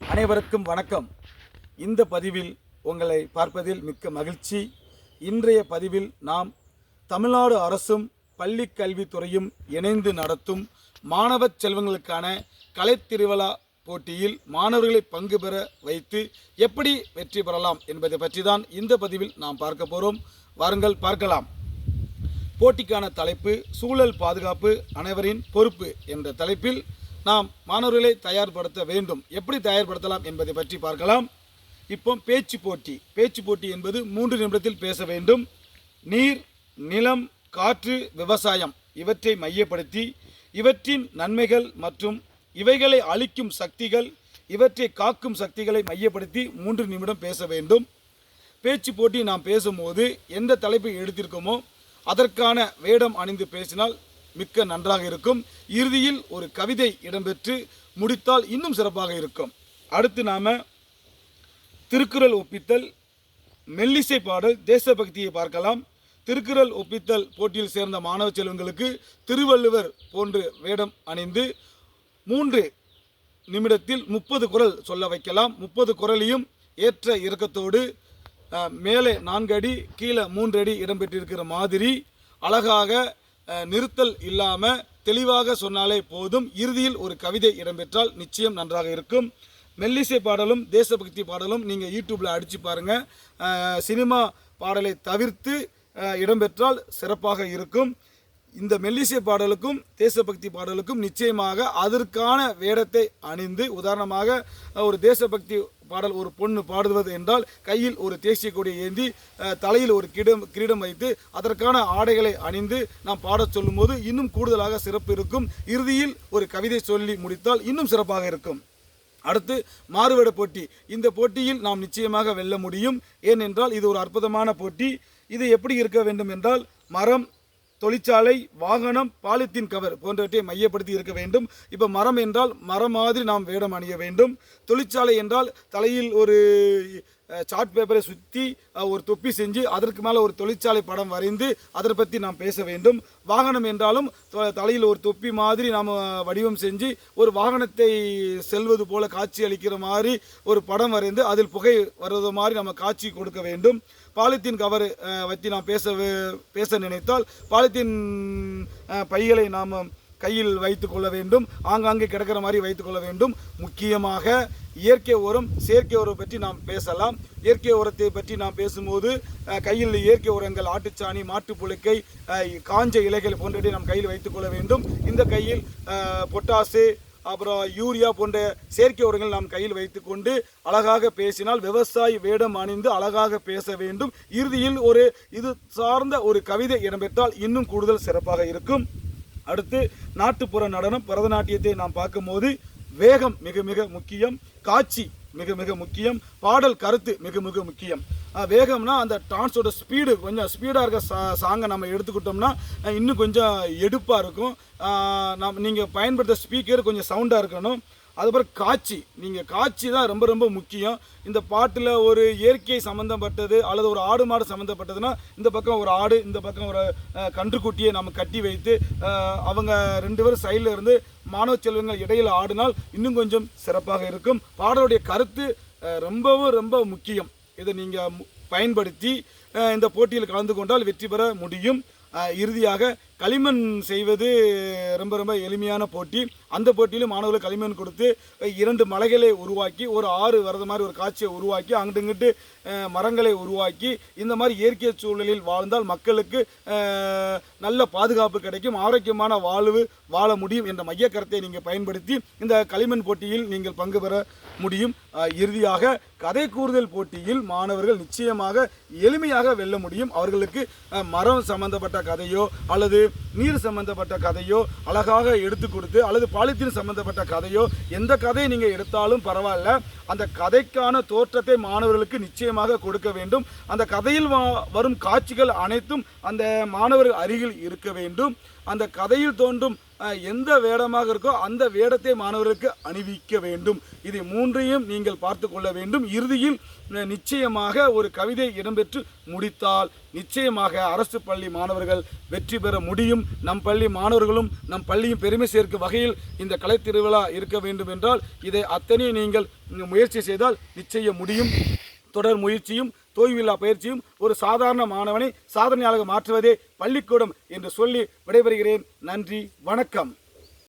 அனைவருக்கும் வணக்கம். இந்த பதிவில் உங்களை பார்ப்பதில் மிக்க மகிழ்ச்சி. இன்றைய பதிவில் நாம் தமிழ்நாடு அரசும் பள்ளி கல்வித்துறையும் இணைந்து நடத்தும் மாணவ செல்வங்களுக்கான கலைத்திருவிழா போட்டியில் மாணவர்களை பங்கு பெற வைத்து எப்படி வெற்றி பெறலாம் என்பதை பற்றி தான் இந்த பதிவில் நாம் பார்க்க போகிறோம் வாருங்கள் பார்க்கலாம். போட்டிக்கான தலைப்பு சூழல் பாதுகாப்பு அனைவரின் பொறுப்பு என்ற தலைப்பில் நாம் மாணவர்களை தயார்படுத்த வேண்டும். எப்படி தயார்படுத்தலாம் என்பதை பற்றி பார்க்கலாம். இப்போ பேச்சு போட்டி. பேச்சு போட்டி என்பது மூன்று நிமிடத்தில் பேச வேண்டும். நீர் நிலம் காற்று விவசாயம் இவற்றை மையப்படுத்தி இவற்றின் நன்மைகள் மற்றும் இவைகளை அழிக்கும் சக்திகள் இவற்றை காக்கும் சக்திகளை மையப்படுத்தி மூன்று நிமிடம் பேச வேண்டும். பேச்சு போட்டி நாம் பேசும்போது எந்த தலைப்பை எடுத்திருக்கோமோ அதற்கான வேடம் அணிந்து பேசினால் மிக்க நன்றாக இருக்கும். இறுதியில் ஒரு கவிதை இடம்பெற்று முடித்தால் இன்னும் சிறப்பாக இருக்கும். அடுத்து நாம் திருக்குறள் ஒப்பித்தல் மெல்லிசை பாடல் தேசபக்தியை பார்க்கலாம். திருக்குறள் ஒப்பித்தல் போட்டியில் சேர்ந்த மாணவ செல்வங்களுக்கு திருவள்ளுவர் போன்று வேடம் அணிந்து மூன்று நிமிடத்தில் முப்பது குரல் சொல்ல வைக்கலாம். முப்பது குரலையும் ஏற்ற இறக்கத்தோடு மேலே நான்கு அடி கீழே மூன்று அடி இடம்பெற்றிருக்கிற மாதிரி அழகாக நிறுத்தல் இல்லாமல் தெளிவாக சொன்னாலே போதும். இறுதியில் ஒரு கவிதை இடம்பெற்றால் நிச்சயம் நன்றாக இருக்கும். மெல்லிசை பாடலும் தேசபக்தி பாடலும் நீங்கள் யூடியூப்பில் அடித்து பாருங்கள் சினிமா பாடலை தவிர்த்து இடம்பெற்றால் சிறப்பாக இருக்கும். இந்த மெல்லிசை பாடலுக்கும் தேசபக்தி பாடலுக்கும் நிச்சயமாக அதற்கான வேடத்தை அணிந்து உதாரணமாக ஒரு தேசபக்தி பாடல் ஒரு பொண்ணு பாடுவது என்றால் கையில் ஒரு தேசிய கொடியை ஏந்தி தலையில் ஒரு கிடம் கிரீடம் வைத்து அதற்கான ஆடைகளை அணிந்து நாம் பாடச் சொல்லும்போது இன்னும் கூடுதலாக சிறப்பு இருக்கும். இறுதியில் ஒரு கவிதை சொல்லி முடித்தால் இன்னும் சிறப்பாக இருக்கும். அடுத்து மாறுவேட போட்டி. இந்த போட்டியில் நாம் நிச்சயமாக வெல்ல முடியும். ஏனென்றால் இது ஒரு அற்புதமான போட்டி. இது எப்படி இருக்க வேண்டும் என்றால் மரம் தொழிற்சாலை வாகனம் பாலித்தீன் கவர் போன்றவற்றை மையப்படுத்தி இருக்க வேண்டும். இப்போ மரம் என்றால் மரம் மாதிரி நாம் வேடம் அணிய வேண்டும். தொழிற்சாலை என்றால் தலையில் ஒரு சார்ட் பேப்பரை சுற்றி ஒரு தொப்பி செஞ்சு அதற்கு மேலே ஒரு தொழிற்சாலை படம் வரைந்து அதை பற்றி நாம் பேச வேண்டும். வாகனம் என்றாலும் தொ- தலையில் ஒரு தொப்பி மாதிரி நாம் வடிவம் செஞ்சு ஒரு வாகனத்தை செல்வது போல காட்சி அளிக்கிற மாதிரி ஒரு படம் வரைந்து அதில் புகை வருவது மாதிரி நம்ம காட்சி கொடுக்க வேண்டும். பாலித்தீன் கவர் வச்சு நாம் பேச பேச நினைத்தால் பாலித்தீன் பைகளை நாம் கையில் வைத்து கொள்ள வேண்டும் ஆங்காங்கே கிடக்கிற மாதிரி வைத்து கொள்ள வேண்டும். முக்கியமாக இயற்கை உரம் செயற்கை உரம் பற்றி நாம் பேசலாம். இயற்கை உரத்தை பற்றி நாம் பேசும்போது கையில் இயற்கை உரங்கள் ஆட்டுச்சாணி மாட்டுப் புழுக்கை காஞ்ச இலைகள் போன்றவற்றை நாம் கையில் வைத்துக்கொள்ள வேண்டும். இந்த கையில் பொட்டாசு அப்புறம் யூரியா போன்ற செயற்கை உரங்கள் நாம் கையில் வைத்துக்கொண்டு அழகாக பேசினால் விவசாயி வேடம் அணிந்து அழகாக பேச வேண்டும். இறுதியில் ஒரு இது சார்ந்த ஒரு கவிதை இடம்பெற்றால் இன்னும் கூடுதல் சிறப்பாக இருக்கும். அடுத்து நாட்டுப்புற நடனம் பரதநாட்டியத்தை நாம் பார்க்கும்போது வேகம் மிக மிக முக்கியம் காட்சி மிக மிக முக்கியம் பாடல் கருத்து மிக மிக முக்கியம். வேகம்னா அந்த டான்ஸோட ஸ்பீடு கொஞ்சம் ஸ்பீடாக இருக்க சா சாங்கை நம்ம எடுத்துக்கிட்டோம்னா இன்னும் கொஞ்சம் எடுப்பாக இருக்கும். நம் நீங்கள் பயன்படுத்த ஸ்பீக்கர் கொஞ்சம் சவுண்டாக இருக்கணும். அதுக்கப்புறம் காட்சி. நீங்கள் காட்சி தான் ரொம்ப ரொம்ப முக்கியம். இந்த பாட்டில் ஒரு இயற்கை சம்மந்தப்பட்டது அல்லது ஒரு ஆடு மாடு சம்மந்தப்பட்டதுன்னா இந்த பக்கம் ஒரு ஆடு இந்த பக்கம் ஒரு கன்றுக்குட்டியை நம்ம கட்டி வைத்து அவங்க ரெண்டு பேரும் சைடில் இருந்து மாணவ செல்வங்கள் இடையில் ஆடினால் இன்னும் கொஞ்சம் சிறப்பாக இருக்கும். பாடலுடைய கருத்து ரொம்பவும் ரொம்ப முக்கியம். இதை நீங்கள் பயன்படுத்தி இந்த போட்டியில் கலந்து கொண்டால் வெற்றி பெற முடியும். இறுதியாக களிமண் செய்வது ரொம்ப ரொம்ப எளிமையான போட்டி. அந்த போட்டியிலும் மாணவர்களுக்கு களிமண் கொடுத்து இரண்டு மலைகளை உருவாக்கி ஒரு ஆறு வரது மாதிரி ஒரு காட்சியை உருவாக்கி அங்கிட்டுங்கிட்டு மரங்களை உருவாக்கி இந்த மாதிரி இயற்கை சூழலில் வாழ்ந்தால் மக்களுக்கு நல்ல பாதுகாப்பு கிடைக்கும் ஆரோக்கியமான வாழ்வு வாழ முடியும் என்ற மைய கருத்தை நீங்கள் பயன்படுத்தி இந்த களிமண் போட்டியில் நீங்கள் பங்கு பெற முடியும். இறுதியாக கதை கூறுதல் போட்டியில் மாணவர்கள் நிச்சயமாக எளிமையாக வெல்ல முடியும். அவர்களுக்கு மரம் சம்பந்தப்பட்ட கதையோ அல்லது Later. நீர் சம்பந்தப்பட்ட கதையோ அழகாக எடுத்து கொடுத்து அல்லது பாலித்தீன் சம்பந்தப்பட்ட கதையோ எந்த கதையை நீங்கள் எடுத்தாலும் பரவாயில்ல. அந்த கதைக்கான தோற்றத்தை மாணவர்களுக்கு நிச்சயமாக கொடுக்க வேண்டும். அந்த கதையில் வா- வரும் காட்சிகள் அனைத்தும் அந்த மாணவர்கள் அருகில் இருக்க வேண்டும். அந்த கதையில் தோன்றும் எந்த வேடமாக இருக்கோ அந்த வேடத்தை மாணவர்களுக்கு அணிவிக்க வேண்டும். இதை மூன்றையும் நீங்கள் பார்த்து கொள்ள வேண்டும். இறுதியில் நிச்சயமாக ஒரு கவிதை இடம்பெற்று முடித்தால் நிச்சயமாக அரசு பள்ளி மாணவர்கள் வெற்றி பெற முடியும். மேலும் நம் பள்ளி மாணவர்களும் நம் பள்ளியும் பெருமை சேர்க்கும் வகையில் இந்த கலை திருவிழா இருக்க வேண்டும் என்றால் இதை அத்தனையும் நீங்கள் முயற்சி செய்தால் நிச்சயம் முடியும். தொடர் முயற்சியும் தோய்வில்லா பயிற்சியும் ஒரு சாதாரண மாணவனை சாதனையாளர் மாற்றுவதே பள்ளிக்கூடம் என்று சொல்லி விடைபெறுகிறேன். நன்றி வணக்கம்.